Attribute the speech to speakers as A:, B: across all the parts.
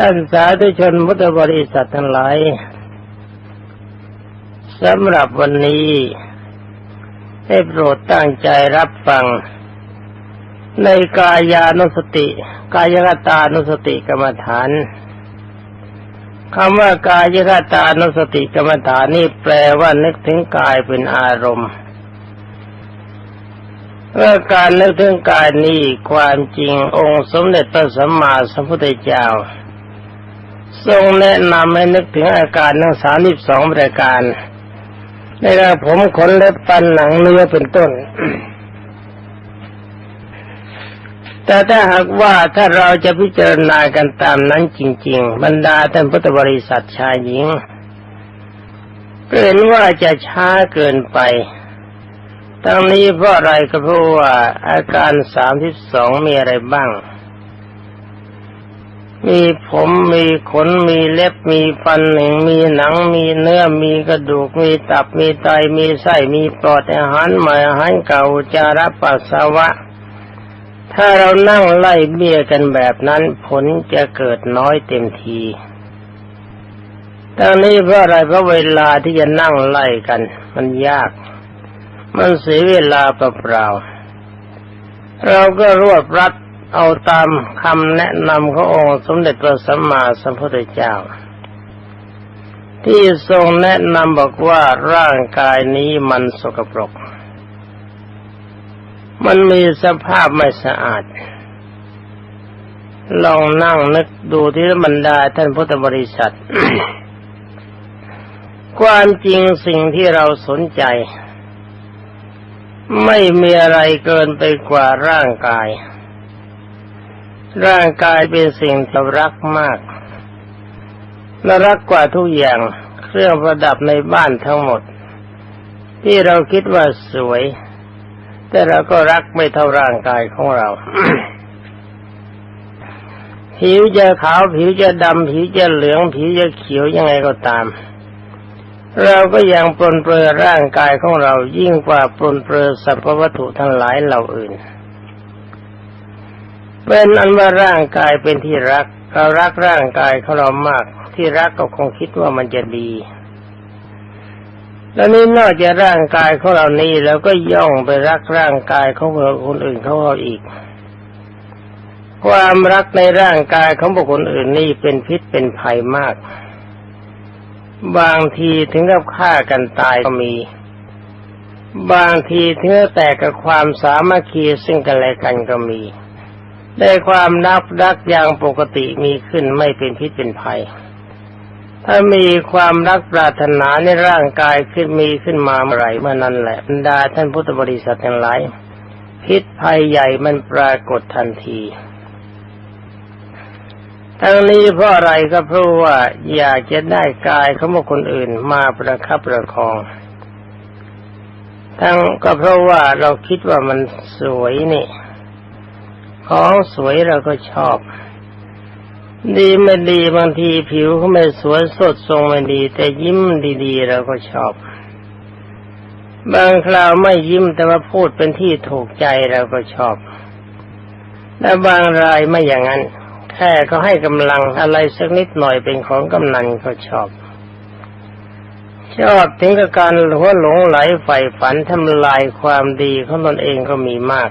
A: ท่านสาธุชนพุทธบริษัททั้งหลายสำหรับวันนี้ให้โปรดตั้งใจรับฟัง ในกายานุสติ กายกตานุสติกรรมฐานคำว่ากายกตานุสติกรรมฐานนี่แปลว่านึกถึงกายเป็นอารมณ์เมื่อการนึกถึงกายนี้ความจริงองค์สมเด็จพระสัมมาสัมพุทธเจ้า ทรงแนะนำให้นึกถึงอาการทั้งสามสิบสองประการในเรื่ผมขนเล็บฟันหนังเนื้อเป็นต้น แต่ถ้าหากว่าถ้าเราจะพิจารณากันตามนั้นจริง ๆ บรรดาท่านพุทธบริษัทชายหญิงก็เห็นว่าจะช้าเกินไปทั้งนี้เพราะอะไรก็เพราะว่าอาการสามที่สองมีอะไรบ้าง มีผมมีขนมีเล็บมีฟันหนึ่งมีหนังมีเนื้อมีกระดูกมีตับมีไตมีไส้มีปอดอาหารใหม่อาหารเก่าจาระปัสสาวะ ถ้าเรานั่งไล่เบี้ยกันแบบนั้นผลจะเกิดน้อยเต็มทีทั้งนี้เพราะอะไรเพราะเวลาที่จะนั่งไล่กัน มันยาก มันเสียเวลาเปล่าๆเราก็รวบรัด เอาตามคำแนะนำขององค์สมเด็จพระสัมมาสัมพุทธเจ้า ที่ทรงแนะนำบอกว่าร่างกายนี้มันสกปรก มันมีสภาพไม่สะอาด ลองนั่งนึกดูที่บรรดาท่านพุทธบริษัท ความจริงสิ่งที่เราสนใจ ไม่มีอะไรเกินไปกว่าร่างกาย ร่างกายเป็นสิ่งที่รักมากและรักกว่าทุกอย่างเครื่องประดับในบ้านทั้งหมด ที่เราคิดว่าสวย แต่เราก็รักไม่เท่าร่างกายของเรา ผิวจะขาวผิวจะดำผิวจะเหลืองผิวจะเขียวยังไงก็ตาม เราก็ยังปลนเปลือร่างกายของเรายิ่งกว่าปลนเปลือสรรพวัตถุทั้งหลายเหล่าอื่น เป็นอันว่าร่างกายเป็นที่รักเรารักร่างกายของเรามาก ที่รักก็คงคิดว่ามันจะดี แล้วนี้นอกจากร่างกายของเรานี้เราก็ย่องไปรักร่างกายของคนอื่นเขาเอาอีก ความรักในร่างกายของบุคคลอื่นนี่เป็นพิษเป็นภัยมาก บางทีถึงกับฆ่ากันตายก็มี บางทีถึงกับแตกกับความสามัคคีซึ่งกันและกันก็มี ได้ความนับรักอย่างปกติมีขึ้นไม่เป็นพิษเป็นภัย ถ้ามีความรักปรารถนาในร่างกายขึ้นมีขึ้นมาเมื่อไรเมื่อนั้นแหละบรรดาท่านพุทธบริษัททั้งหลายพิษภัยใหญ่มันปรากฏทันทีทั้งนี้เพราะอะไรก็เพราะว่าอยากจะได้กายเของบุคคลอื่นมาประคับประคอง ทั้งก็เพราะว่าเราคิดว่ามันสวยนี่ ของสวยเราก็ชอบ ดีไม่ดีบางทีผิวเขาไม่สวยสดทรงไม่ดี แต่ยิ้มดีๆเราก็ชอบ บางคราวไม่ยิ้มแต่ว่าพูดเป็นที่ถูกใจเราก็ชอบและบางรายไม่อย่างนั้น แค่เขาให้กำลังอะไรสักนิดหน่อยเป็นของกำนันก็ชอบชอบถึงกับการหัวหลงไหลใฝ่ฝันทำลายความดีของตนเองก็มีมาก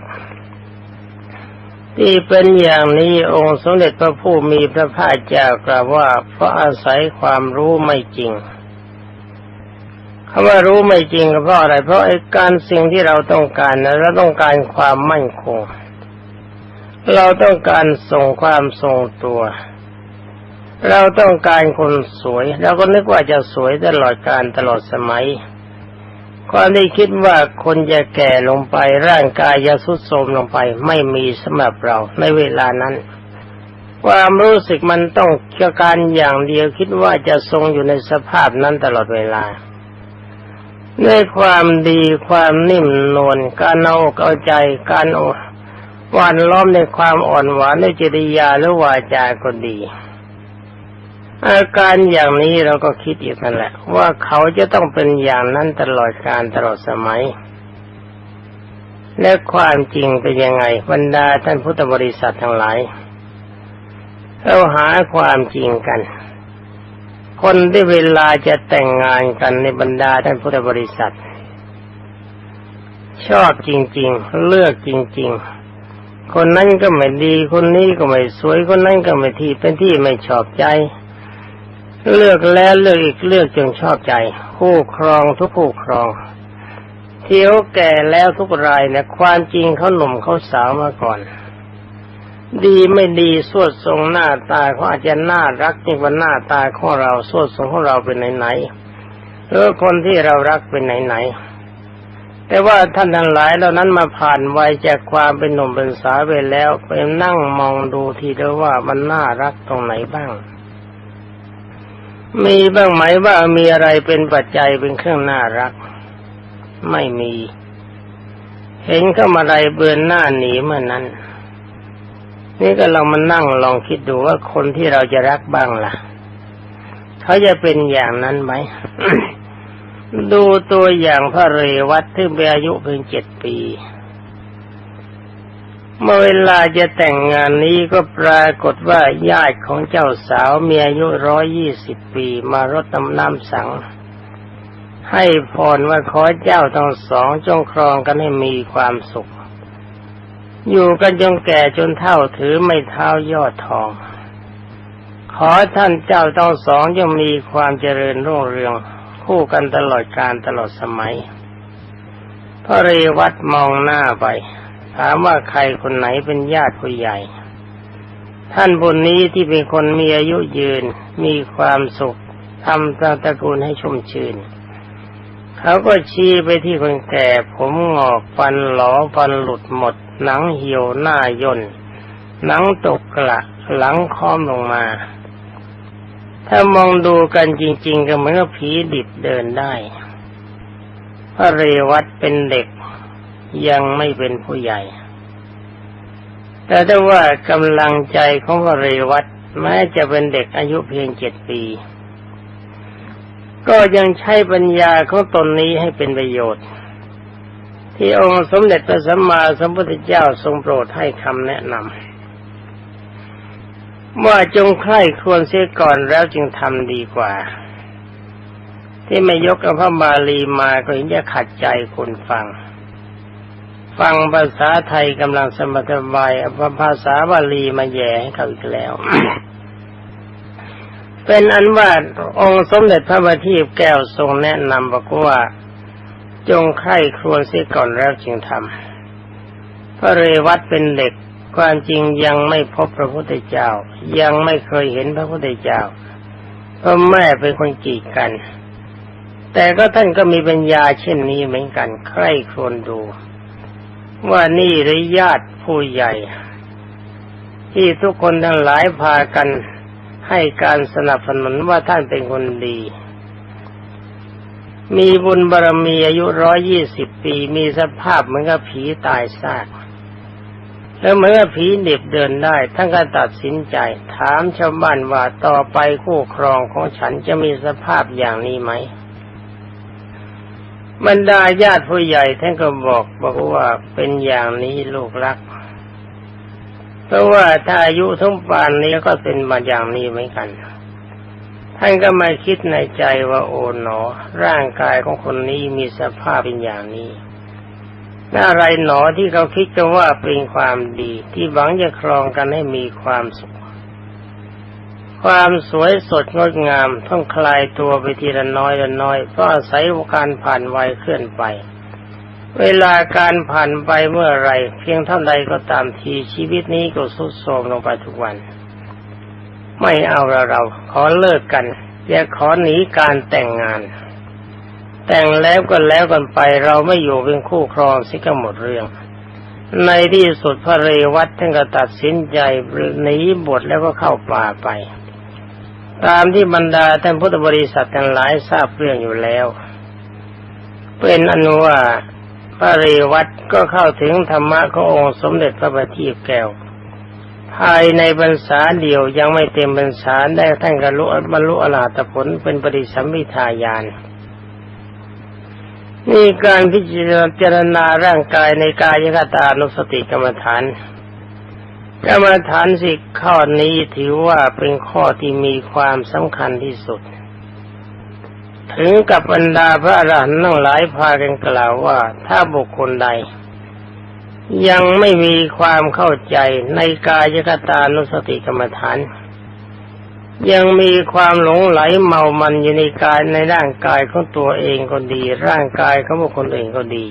A: ที่เป็นอย่างนี้องค์สมเด็จพระผู้มีพระภาคเจ้ากล่าวว่า เพราะอาศัยความรู้ไม่จริงคำว่ารู้ไม่จริงก็เพราะอะไร เพราะไอ้การสิ่งที่เราต้องการนะเราต้องการความมั่นคง เราต้องการส่งความทรงตัว เราต้องการคนสวย เราก็นึกว่าจะสวยตลอดการตลอดสมัย ความที่คิดว่าคนจะแก่ลงไปร่างกายจะทรุดโทรมลงไปไม่มีสำหรับเราในเวลานั้น ความรู้สึกมันต้องเกี่ยวการอย่างเดียวคิดว่าจะทรงอยู่ในสภาพนั้นตลอดเวลาในความดีความนิ่มนวลการเอาเอาใจการอาหวานล้อมในความอ่อนหวานในจริยาหรือวาจาก็ดี อาการอย่างนี้เราก็คิดอีกนั่นแหละ ว่าเขาจะต้องเป็นอย่างนั้นตลอดการตลอดสมัย และความจริงเป็นยังไงบรรดาท่านพุทธบริษัททั้งหลาย เราหาความจริงกัน คนที่เวลาจะแต่งงานกันในบรรดาท่านพุทธบริษัท ชอบจริง ๆ เลือกจริง ๆคนนั้นก็ไม่ดี คนนี้ก็ไม่สวย คนนั้นก็ไม่ที่เป็นที่ไม่ชอบใจ เลือกแล้วเลือกอีกเลือกจนชอบใจคู่ครองทุกคู่ครองเที่ยวแก่แล้วทุกรายนี่ยความจริงเขาหนุ่มเขาสาวมาก่อน ดีไม่ดีสวดทรงหน้าตาเขาอาจจะน่ารักยิ่งกว่าหน้าตาของเราสวดทรงของเราเป็นไหนๆหรือคนที่เรารักเป็นไหนๆแต่ว่าท่านทั้งหลายเหล่านั้นมาผ่านวัยจากความเป็นหนุ่มเป็นสาวไปแล้วไปนั่งมองดูทีเดียวว่ามันน่ารักตรงไหนบ้าง มีบ้างไหมว่ามีอะไรเป็นปัจจัยเป็นเครื่องน่ารัก ไม่มี เห็นเข้ามาอะไรเบือนหน้าหนีเมื่อนนั้น นี่ก็ลองมานั่งลองคิดดูว่าคนที่เราจะรักบ้างล่ะ เขาจะเป็นอย่างนั้นไหม ดูตัวอย่างพระเรวัตที่มีอายุเพียงเจ็ดปี เมื่อเวลาจะแต่งงานนี้ก็ปรากฏว่าญาติของเจ้าสาวมีอายุร้อยยี่สิบปีมารดน้ำน้ำสัง ให้พรว่าขอเจ้าทั้งสองจงครองกันให้มีความสุข อยู่กันจนแก่จนเท่าถือไม่เท้ายอดทอง ขอท่านเจ้าทั้งสองจงมีความเจริญรุ่งเรือง คู่กันตลอดกาลตลอดสมัยพระเรวัตมองหน้าไป ถามว่าใครคนไหนเป็นญาติผู้ใหญ่ ท่านบุญนี้ที่เป็นคนมีอายุยืน มีความสุขทำตระกูลให้ชุ่มชื่น เขาก็ชี้ไปที่คนแก่ ผมงอกฟันหลอฟันหลุดหมด หนังเหี่ยวหน้าย่นหนังตกกระหลังค้อมลงมา ถ้ามองดูกันจริง ๆ ก็เหมือนกับผีดิบเดินได้พระเรวัตเป็นเด็ก ยังไม่เป็นผู้ใหญ่ แต่ถ้าว่ากำลังใจของพระเรวัตแม้จะเป็นเด็กอายุเพียงเจ็ดปี ก็ยังใช้ปัญญาของตนนี้ให้เป็นประโยชน์ ที่องค์สมเด็จพระสัมมาสัมพุทธเจ้าทรงโปรดให้คำแนะนำว่าจงใคร่ควญเสียก่อนแล้วจึงทำดีกว่า ที่ไม่ยกพระบาลีมาก็เห็นจะขัดใจคนฟัง ฟังภาษาไทยกำลังสมบสบายเอาภาษาบาลีมาแย่ให้เขาอีกแล้ว เป็นอันว่าองค์สมเด็จพระบัณฑิตแก้วทรงแนะนำบอกว่า จงใคร่ครวญเสียก่อนแล้วจึงทำพระเรวัตเป็นเด็กความจริงยังไม่พบพระพุทธเจ้า ยังไม่เคยเห็นพระพุทธเจ้าเพราะแม่เป็นคนกีดกัน แต่ก็ท่านก็มีปัญญาเช่นนี้เหมือนกัน ใคร่ครวญดู ว่านี่หรือญาติผู้ใหญ่ ที่ทุกคนทั้งหลายพากันให้การสนับสนุนว่าท่านเป็นคนดี มีบุญบารมีอายุร้อยยี่สิบปี มีสภาพเหมือนกับผีตายซาก แล้วเมื่อผีเด็บเดินได้ท่านก็ตัดสินใจ ถามชาวบ้านว่าต่อไปคู่ครองของฉันจะมีสภาพอย่างนี้ไหม บรรดาญาติผู้ใหญ่ท่านก็บอกบอกว่าเป็นอย่างนี้ลูกรัก เพราะว่าถ้าอายุทั้งปานนี้ก็เป็นมาอย่างนี้เหมือนกันท่านก็มาคิดในใจว่าโอ๋หนอ ร่างกายของคนนี้มีสภาพเป็นอย่างนี้อะไรหนอที่เขาคิดกันว่าเป็นความดีที่หวังจะครองกันให้มีความสุข ความสวยสดงดงามต้องคลายตัวไปทีละน้อยละน้อยเพราะอาศัยการผ่านวัยเคลื่อนไป เวลาการผ่านไปเมื่อไรเพียงเท่าใดก็ตามทีชีวิตนี้ก็สุดโทรมลงไปทุกวัน ไม่เอาเราเราขอเลิกกันอย่าขอหนีการแต่งงาน แต่งแล้วก็แล้วกันไปเราไม่อยู่เป็นคู่ครองสิก็หมดเรื่อง ในที่สุดพระเรวัตท่านก็ตัดสินใจหนีบทแล้วก็เข้าป่าไป ตามที่บรรดาท่านพุทธบริษัททั้งหลายทราบเรื่องอยู่แล้ว เป็นอนุว่าพระเรวัตก็เข้าถึงธรรมะขององค์สมเด็จพระบัณฑิตแก้ว ภายในบรรษาเดียวยังไม่เต็มบรรษาได้ท่านกรุบรรลุอรหัตผลเป็นปริสัมมิทายานนี่การพิจารณาร่างกายในกายคตานุสติกรรมฐาน กรรมฐานสิกข้อนี้ถือว่าเป็นข้อที่มีความสำคัญที่สุด ถึงกับบรรดาพระอรหันต์ทั้งหลายพากันกล่าวว่าถ้าบุคคลใด ยังไม่มีความเข้าใจในกายกตานุสติกรรมฐาน ยังมีความหลงไหลเมามันอยู่ในกายในร่างกายของตัวเองก็ดี ร่างกายของบุคคลอื่นก็ดี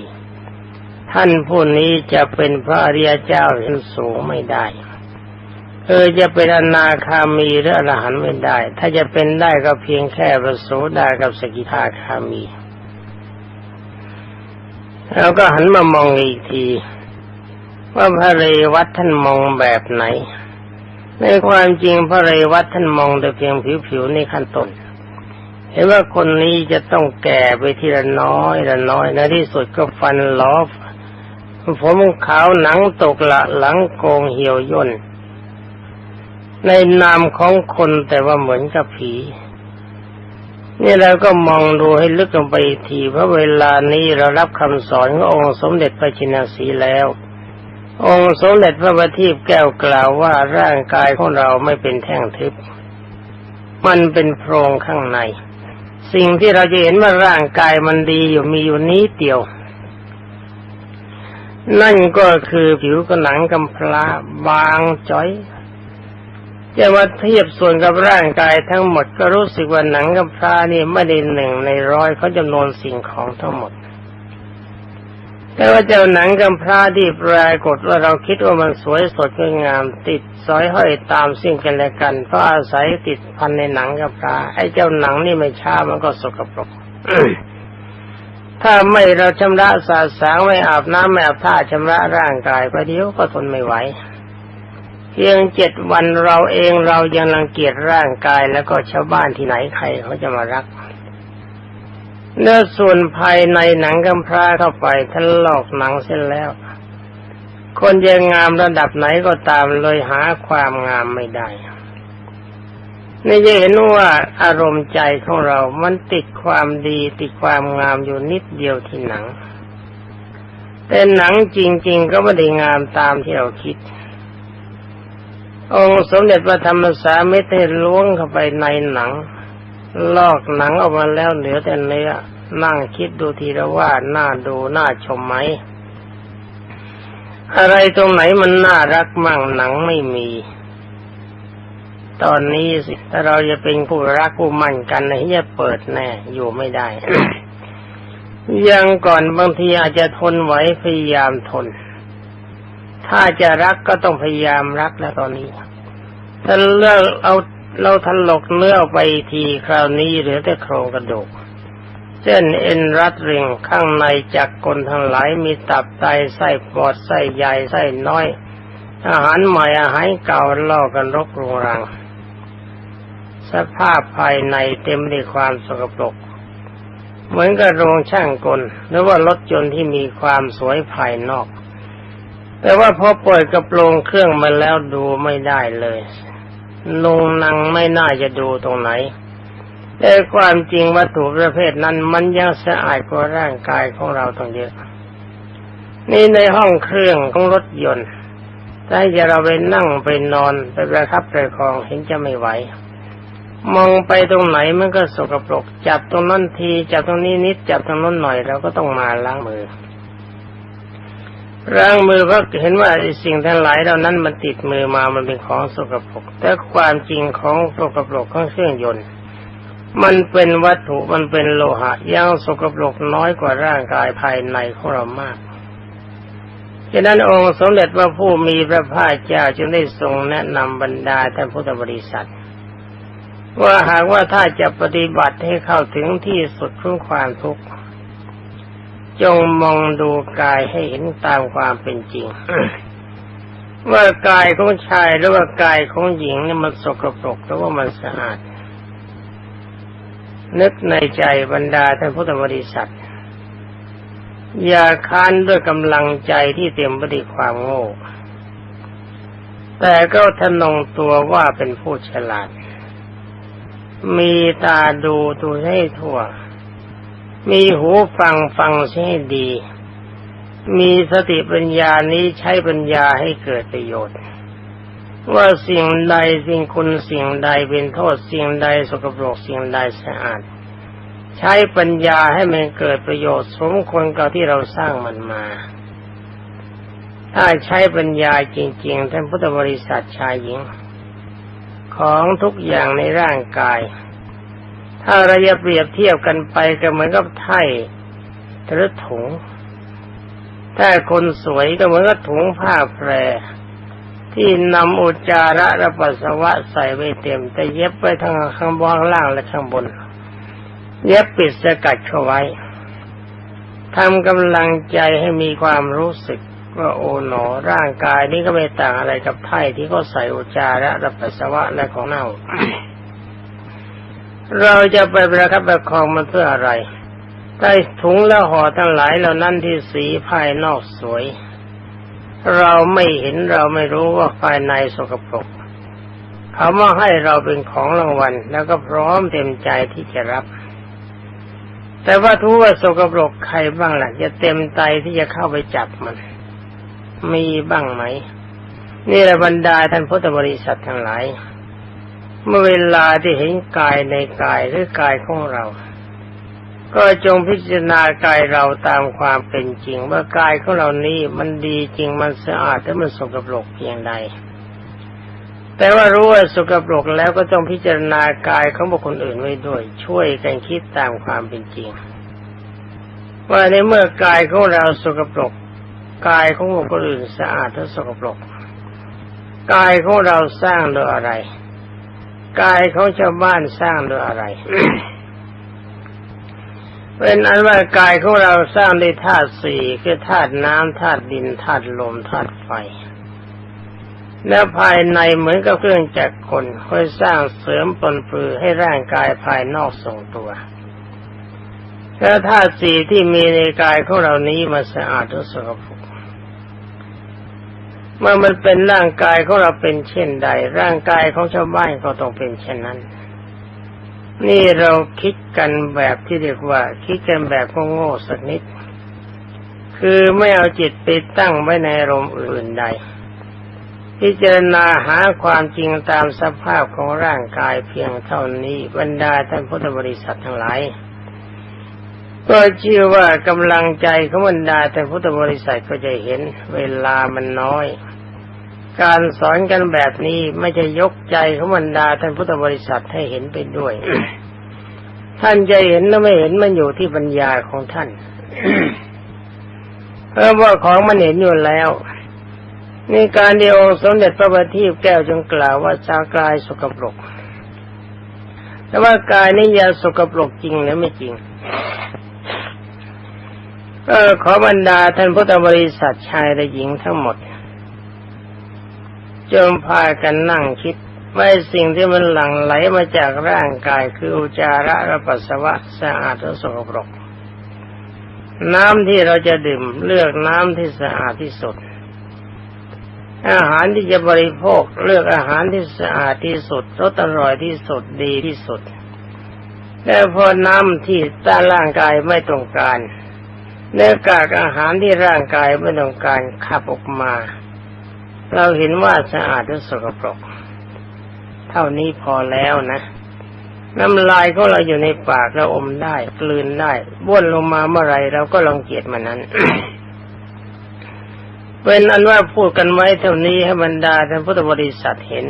A: ท่านผู้นี้จะเป็นพระอริยเจ้าชั้นสูงไม่ได้เออจะเป็นอนาคามีหรืออรหันต์ไม่ได้ ถ้าจะเป็นได้ก็เพียงแค่ประโสดากับสกิทาคามี แล้วก็หันมามองอีกที ว่าพระเรวัตท่านมองแบบไหน ในความจริงพระเรวัตท่านมองแต่เพียงผิวๆในขั้นต้นเห็นว่าคนนี้จะต้องแก่ไปทีละน้อยละน้อยในที่สุดก็ฟันล้อ ผมขาวหนังตกละหลังโกงเหี่ยวย่น ในนามของคนแต่ว่าเหมือนกับผี นี่เราก็มองดูให้ลึกลงไปทีเพราะเวลานี้เรารับคำสอนขององค์สมเด็จพระจินสีแล้ว องค์สมเด็จพระบัณฑิตแก้วกล่าวว่าร่างกายของเราไม่เป็นแท่งทึบ มันเป็นโพรงข้างใน สิ่งที่เราจะเห็นว่าร่างกายมันดีอยู่มีอยู่นี้เดียว นั่นก็คือผิวกระหนังกำพร้าบางจ้อยจะมาเทียบส่วนกับร่างกายทั้งหมดก็รู้สึกว่าหนังกำพร้านี่ไม่ได้หนึ่งในร้อยเขาจำนวนสิ่งของทั้งหมด แต่ว่าเจ้าหนังกำพร้าที่ปรากฏว่าเราคิดว่ามันสวยสดงดงาม ติดสอยห้อยตามสิ่งกันและกัน เพราะอาศัยติดพันในหนังกำพร้าไอ้เจ้าหนังนี่ไม่ช้ามันก็สกปรก ถ้าไม่เราชำระสาสางไม่อาบน้ำไม่อาบท่าชำระร่างกายประเดี๋ยวก็ทนไม่ไหวเพียงเจ็ดวันเราเองเรายังรังเกียจร่างกายแล้วก็ชาวบ้านที่ไหนใครเขาจะมารักเนื้อส่วนภายในหนังกำพร้าเข้าไปท่านลอกหนังเส้นแล้ว คนจะงามระดับไหนก็ตามเลยหาความงามไม่ได้ นี่จะเห็นว่าอารมณ์ใจของเรา มันติดความดีติดความงามอยู่นิดเดียวที่หนัง แต่หนังจริง ๆ ก็ไม่ได้งามตามที่เราคิด องค์สมเด็จพระธรรมสามิตรล้วงเข้าไปในหนัง ลอกหนังออกมาแล้วเหลือแต่เนื้อนั่งคิดดูทีละว่าน่าดูน่าชมไหม อะไรตรงไหนมันน่ารักมั่งหนังไม่มี ตอนนี้สิถ้าเราจะเป็นผู้รักผู้มั่นกันนะจะเปิดแน่อยู่ไม่ได้ ยังก่อนบางทีอาจจะทนไหวพยายามทน ถ้าจะรักก็ต้องพยายามรักแล้วตอนนี้ ถ้าเลือกเอาเราถลกเนื้อไปทีคราวนี้เหลือแต่โครงกระดูกเส้นเอ็นรัดริงข้างในจากกลทั้งหลายมีตับไตไส้ปอดไส้ใหญ่ไส้น้อย อาหารใหม่อาหารเก่าล่อกันรกรุงรัง สภาพภายในเต็มด้วยความสกปรก เหมือนกับโรงช่างกล หรือว่ารถยนต์ที่มีความสวยภายนอก แต่ว่าพอเปิดกระโปรงเครื่องมาแล้วดูไม่ได้เลยนุงนังไม่น่าจะดูตรงไหน แต่ความจริงวัตถุประเภทนั้นมันยังสะอาดกว่าร่างกายของเราต้องเยอะ นี่ในห้องเครื่องของรถยนต์ถ้าจะเราไปนั่งไปนอนไปประทับประคองเห็นจะไม่ไหว มองไปตรงไหนมันก็สกปรก จับตรงนั้นที จับตรงนี้นิด จับตรงนั้นหน่อยเราก็ต้องมาล้างมือล้างมือเพราะเห็นว่าสิ่งทั้งหลายเหล่านั้นมันติดมือมามันเป็นของสกปรก แต่ความจริงของสกปรกของเครื่องยนต์ มันเป็นวัตถุมันเป็นโลหะยังสกปรกน้อยกว่าร่างกายภายในของเรามากฉะนั้นองค์สมเด็จพระผู้มีพระภาคเจ้าจึงได้ทรงแนะนำบรรดาท่านพุทธบริษัท ว่าหากว่าถ้าจะปฏิบัติให้เข้าถึงที่สุดของความทุกข์จงมองดูกายให้เห็นตามความเป็นจริง ว่ากายของชายหรือว่ากายของหญิงนี่มันสกปรกหรือว่ามันสะอาด นึกในใจบรรดาท่านพุทธบริษัท อย่าค้านด้วยกำลังใจที่เต็มไปด้วยความโง่แต่ก็ทนงตัวว่าเป็นผู้ฉลาด มีตาดูดูให้ทั่ว มีหูฟังฟังให้ดี มีสติปัญญานี้ใช้ปัญญาให้เกิดประโยชน์ ว่าสิ่งใดสิ่งคุณสิ่งใดเป็นโทษสิ่งใดสกปรกสิ่งใดสะอาด ใช้ปัญญาให้มันเกิดประโยชน์สมควรกับที่เราสร้างมันมา ถ้าใช้ปัญญาจริง ๆ ท่านพุทธบริษัทชายหญิง ของทุกอย่างในร่างกาย ถ้าเราจะเปรียบเทียบกันไปก็เหมือนกับไถ่หรือถุง ถ้าคนสวยก็เหมือนกับถุงผ้าแพรที่นำอุจจาระและปัสสาวะใส่ไว้เต็ม แต่เย็บไว้ทั้งข้างบนข้างล่างและข้างบน เย็บปิดสกัดเข้าไว้ทำกำลังใจให้มีความรู้สึก ว่าโอ๋หนอร่างกายนี้ก็ไม่ต่างอะไรกับไถ่ที่เขาใส่อุจาระและปัสสาวะและของเน่า เราจะไปประคับประคองมันเพื่ออะไรใต้ถุงและห่อทั้งหลายเหล่านั้นที่สีภายนอกสวย เราไม่เห็นเราไม่รู้ว่าภายในสกปรกเขามาให้เราเป็นของรางวัล แล้วก็พร้อมเต็มใจที่จะรับ แต่ว่าทุกว่าสกปรกใครบ้างล่ะจะเต็มใจที่จะเข้าไปจับมัน มีบ้างไหม นี่แหละบรรดาท่านพุทธบริษัททั้งหลาย เมื่อเวลาที่เห็นกายในกายหรือกายของเรา ก็จงพิจารณากายเราตามความเป็นจริง ว่ากายของเรานี้มันดีจริงมันสะอาดแต่มันสกปรกเพียงใดแต่ว่ารู้ว่าสกปรกแล้วก็ต้องพิจารณากายของบุคคลอื่นไว้ด้วย ช่วยกันคิดตามความเป็นจริง ว่าในเมื่อกายของเราสกปรก กายของบุคคลอื่นสะอาดและสกปรก กายของเราสร้างโดยอะไร กายของชาวบ้านสร้างโดยอะไร เป็นอันว่ากายของเราสร้างด้วยธาตุสี่คือธาตุน้ำธาตุดินธาตุลมธาตุไฟ และภายในเหมือนกับเครื่องจักรกลคอยสร้างเสริมปนปลือให้ร่างกายภายนอกทรงตัวแล้วธาตุสี่ที่มีในกายของเรานี้มันสะอาดหรือสกป เมื่อมันเป็นร่างกายของเราเป็นเช่นใด ร่างกายของชาวบ้านก็ต้องเป็นเช่นนั้น นี่เราคิดกันแบบที่เรียกว่า คิดกันแบบโง่ๆสักนิด คือไม่เอาจิตไปตั้งไว้ในอารมณ์อื่นใดพิจารณาหาความจริงตามสภาพของร่างกายเพียงเท่านี้บรรดาท่านพุทธบริษัททั้งหลายก็เชื่อว่ากำลังใจของบรรดาท่านพุทธบริษัทก็จะเห็นเวลามันน้อย การสอนกันแบบนี้ไม่จะยกใจของบรรดาท่านพุทธบริษัทให้เห็นไปด้วย ท่านจะเห็นหรือไม่เห็นมันอยู่ที่ปัญญาของท่านเพราะว่าของมันเห็นอยู่แล้วนี่การเดียวสมเด็จพระบัณฑิตแก้วจึงกล่าวว่าชากายสกปรก แต่ว่ากายนี้ยาสกปรกจริงหรือไม่จริง เออขอบรรดาท่านพุทธบริษัทชายและหญิงทั้งหมด จงพากันนั่งคิดว่าสิ่งที่มันหลั่งไหลมาจากร่างกายคืออุจจาระและปัสสาวะสะอาดหรือสกปรก น้ำที่เราจะดื่มเลือกน้ำที่สะอาดที่สุด อาหารที่จะบริโภคเลือกอาหารที่สะอาดที่สุดรสอร่อยที่สุดดีที่สุดแต่พอน้ำที่ต้านร่างกายไม่ต้องการเนื้อกากอาหารที่ร่างกายไม่ต้องการขับออกมา เราเห็นว่าสะอาดหรือสกปรก เท่านี้พอแล้วนะ น้ำลายของเราอยู่ในปากเราอมได้ กลืนได้บ้วนลงมาเมื่อไรเราก็ลองเกียดมันนั้นเป็นอันว่าพูดกันไว้เท่านี้ให้บรรดาท่านพุทธบริษัทเห็น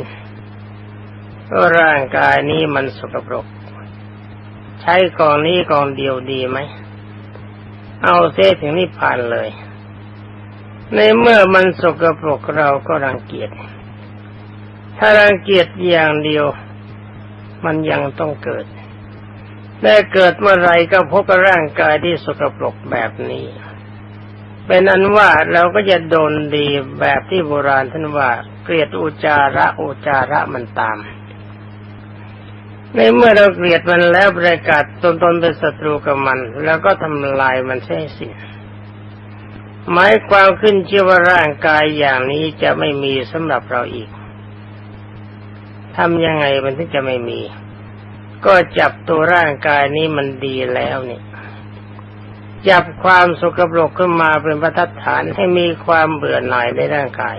A: ว่าร่างกายนี้มันสกปรก ใช้กองนี้กองเดียวดีไหม เอาเส้ถึงนิพพานเลย ในเมื่อมันสกปรกเราก็รังเกียจ ถ้ารังเกียจอย่างเดียว มันยังต้องเกิดได้เกิดเมื่อไรก็พบกับร่างกายที่สกปรกแบบนี้ เป็นอันว่าเราก็จะโดนดีแบบที่โบราณท่านว่าเกลียดอุจาระอุจาระมันตาม ในเมื่อเราเกลียดมันแล้วประกาศตนตนเป็นศัตรูกับมัน แล้วก็ทำลายมันใช่สิ หมายความขึ้นเชื่อว่าร่างกายอย่างนี้จะไม่มีสำหรับเราอีกทำยังไงมันถึงจะไม่มี ก็จับตัวร่างกายนี้มันดีแล้วนี่จับความสกปรกขึ้นมาเป็นประทัดฐานให้มีความเบื่อหน่ายในร่างกาย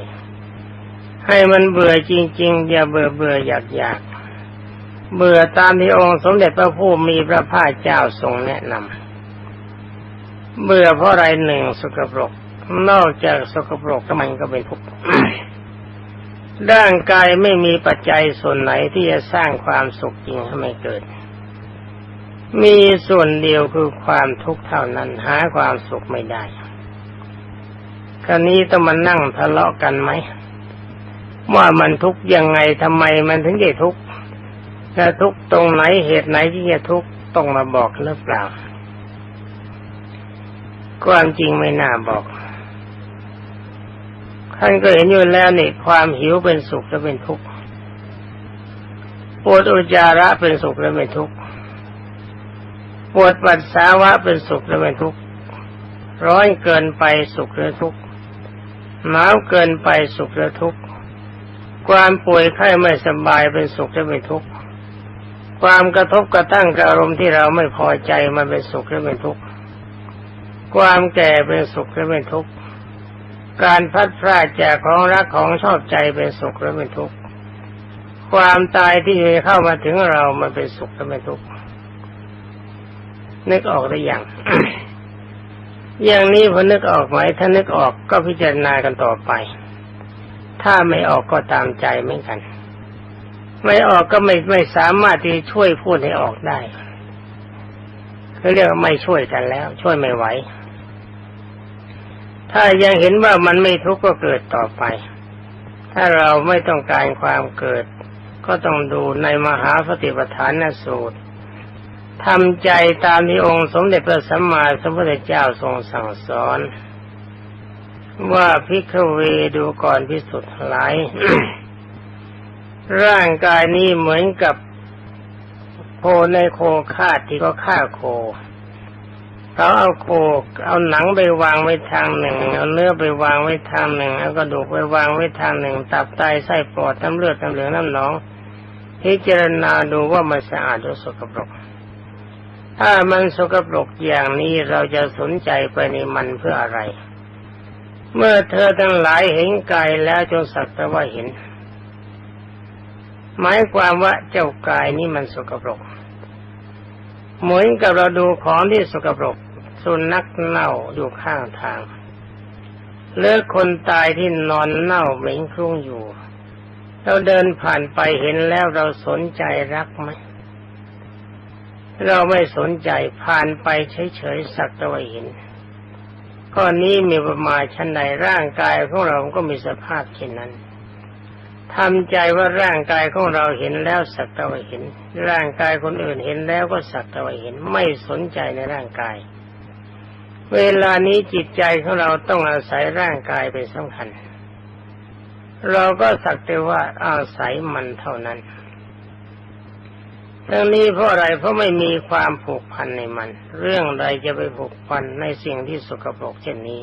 A: ให้มันเบื่อจริง ๆ อย่าเบื่อเบื่ออยากอยากเบื่อตามที่องค์สมเด็จพระผู้มีพระภาคเจ้าทรงแนะนำเบื่อเพราะอะไรหนึ่งสกปรก นอกจากสกปรกมันก็เป็นทุกข์ร่างกายไม่มีปัจจัยส่วนไหนที่จะสร้างความสุขจริงให้ไม่เกิด มีส่วนเดียวคือความทุกข์เท่านั้นหาความสุขไม่ได้คราวนี้ต้องมานั่งทะเลาะกันไหมว่ามันทุกข์ยังไงทำไมมันถึงจะทุกข์จะทุกข์ตรงไหนเหตุไหนที่จะทุกข์ต้องมาบอกหรือเปล่าความจริงไม่น่าบอก ท่านก็เห็นอยู่แล้วนี่ความหิวเป็นสุขและเป็นทุกข์ปวดอุจจาระเป็นสุขและเป็นทุกข์ปวดปัสสาวะเป็นสุขและเป็นทุกข์ร้อนเกินไปสุขหรือทุกข์หนาวเกินไปสุขหรือทุกข์ความป่วยไข้ไม่สบายเป็นสุขและเป็นทุกข์ความกระทบกระทั่งกับอารมณ์ที่เราไม่พอใจมันเป็นสุขและเป็นทุกข์ความแก่เป็นสุขและเป็นทุกข์ การพัดพลาดจากของรักของชอบใจเป็นสุขและเป็นทุกข์ความตายที่จะเข้ามาถึงเรามันเป็นสุขและเป็นทุกข์นึกออกหรือยังอย่างนี้พอนึกออกไหมถ้านึกออกก็พิจารณากันต่อไป ถ้าไม่ออกก็ตามใจเหมือนกัน ไม่ออกก็ไม่ไม่สามารถที่ช่วยพูดให้ออกได้เขาเรียกว่าไม่ช่วยกันแล้ว ช่วยไม่ไหว ถ้ายังเห็นว่ามันไม่ทุกข์ก็เกิดต่อไป ถ้าเราไม่ต้องการความเกิด ก็ต้องดูในมหาสติปัฏฐานสูตรทำใจตามที่องค์สมเด็จพระสัมมาสัมพุทธเจ้าทรงสั่งสอน ว่าพิกเวดูก่อนพิสุทธิ์หลาย ร่างกายนี้เหมือนกับโคในโคคาดที่เขาฆ่าโค เขาเอาโคเอาหนังไปวางไว้ทางหนึ่ง เอาเนื้อไปวางไว้ทางหนึ่งเอากระดูกไปวางไว้ทางหนึ่ง ตับไตไส้ปอดน้ำเลือดน้ำเหลืองน้ำหนองพิจารณาดูว่ามันสะอาดหรือสกปรก ถ้ามันสกปรกอย่างนี้เราจะสนใจไปในมันเพื่ออะไร เมื่อเธอทั้งหลายเห็นกายแล้วจงสักแต่ว่าเห็น หมายความว่าเจ้ากายนี้มันสกปรก เหมือนกับเราดูของที่สกปรก สุนัขเน่าอยู่ข้างทางเลือกคนตายที่นอนเน่าเหม็นคลุ้งอยู่ เราเดินผ่านไปเห็นแล้วเราสนใจรักไหมเราไม่สนใจผ่านไปเฉยๆสักต่ว่าเห็นข้อนนี้มีประมาณชั้นใดร่างกายของเราก็มีสภาพเช่นนั้นทำใจว่าร่างกายของเราเห็นแล้วสักต่ว่าเห็น ร่างกายคนอื่นเห็นแล้วก็สักต่ว่าเห็น ไม่สนใจในร่างกาย เวลานี้จิตใจของเราต้องอาศัยร่างกายเป็นสำคัญ เราก็สักแต่ว่าอาศัยมันเท่านั้นทั้งนี้เพราะอะไรเพราะไม่มีความผูกพันในมัน เรื่องใดจะไปผูกพันในสิ่งที่สกปรกเช่นนี้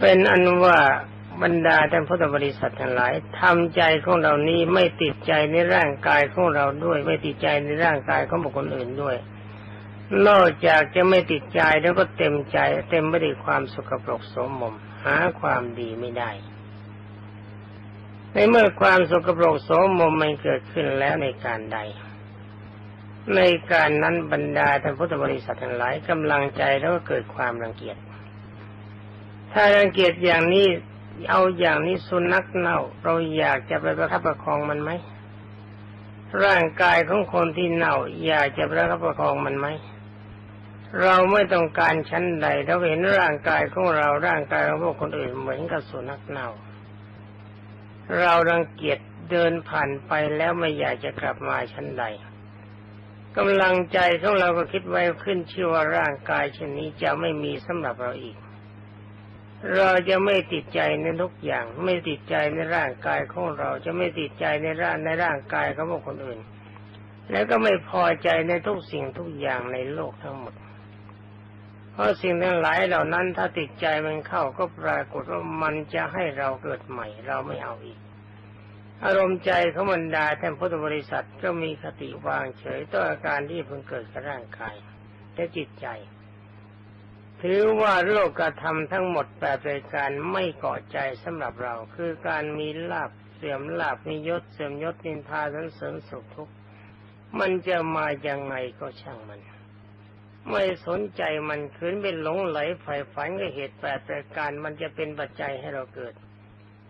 A: เป็นอันว่าบรรดาท่านพุทธบริษัททั้งหลายทำใจของเรานี้ไม่ติดใจในร่างกายของเราด้วย ไม่ติดใจในร่างกายของบุคคลอื่นด้วย นอกจากจะไม่ติดใจแล้วก็เต็มใจ เต็มไปด้วยความสกปรกสมมม หาความดีไม่ได้ ในเมื่อความสกปรกโสมมมันเกิดขึ้นแล้วในการใด ในการนั้นบรรดาท่านพุทธบริษัททั้งหลายกำลังใจแล้วก็เกิดความรังเกียจ ถ้ารังเกียจอย่างนี้เอาอย่างนี้สุนัขเน่า เราอยากจะไปประคับประคองมันไหมร่างกายของคนที่เน่า อยากจะประคับประคองมันไหม เราไม่ต้องการชั้นใดเราเห็นร่างกายของเราร่างกายของพวกคนอื่นเหมือนกับสุนัขเน่า เรารังเกียจเดินผ่านไปแล้วไม่อยากจะกลับมาชั้นใดกำลังใจของเราก็คิดไว้ขึ้นชื่อว่าร่างกายชนนี้จะไม่มีสำหรับเราอีก เราจะไม่ติดใจในทุกอย่าง ไม่ติดใจในร่างกายของเราจะไม่ติดใจในร่างในร่างกายของบุคคลอื่น แล้วก็ไม่พอใจในทุกสิ่งทุกอย่างในโลกทั้งหมด เพราะสิ่งทั้งหลายเหล่านั้นถ้าติดใจมันเข้าก็ปรากฏว่ามันจะให้เราเกิดใหม่ เราไม่เอาอีก อารมณ์ใจของบรรดาท่านพุทธบริษัทก็มีคติวางเฉยต่ออาการที่เพิ่งเกิดกับร่างกายและจิตใจ ถือว่าโลกกระทำทั้งหมดแปดรายการไม่เกาะใจสำหรับเรา คือการมีลาบเสื่อมลาบมียศเสื่อมยศนินทาสันเสริญสุขทุกข์มันจะมาอยังไงก็ช่างมัน ไม่สนใจมันคืนเป็นหลงไหลใฝ่ฝันกับเหตุแปดรายการมันจะเป็นปัจจัยให้เราเกิด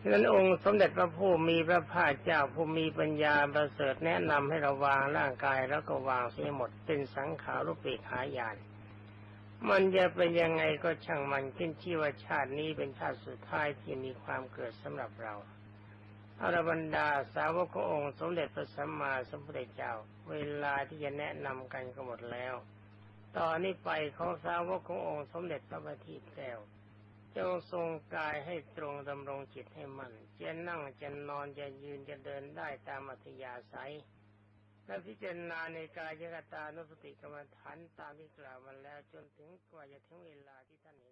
A: ฉะนั้นองค์สมเด็จพระผู้มีพระภาคเจ้าผู้มีปัญญาประเสริฐแนะนำให้เราวางร่างกายแล้วก็วางเสียหมดเป็นสังขารุปเปกขายาน มันจะเป็นยังไงก็ช่างมันขึ้นชื่อว่าชาตินี้เป็นชาติสุดท้ายที่มีความเกิดสำหรับเราอรบรรดาสาวกขององค์สมเด็จพระสัมมาสัมพุทธเจ้า เวลาที่จะแนะนำกันก็หมดแล้ว ตอนนี้ไปของสาวกขององค์สมเด็จพระบัณฑิตแก้วจงทรงกายให้ตรงดำรงจิตให้มัน่นจะนั่งจะนอนจะยืนจะเดินได้ตามอัธยาศัยและพิจารณาในกายกตานุสติกรรมฐานตามที่กล่าวมาแล้วจนถึงกว่าจะถึงเวลาที่ท่านเห็นว่าสม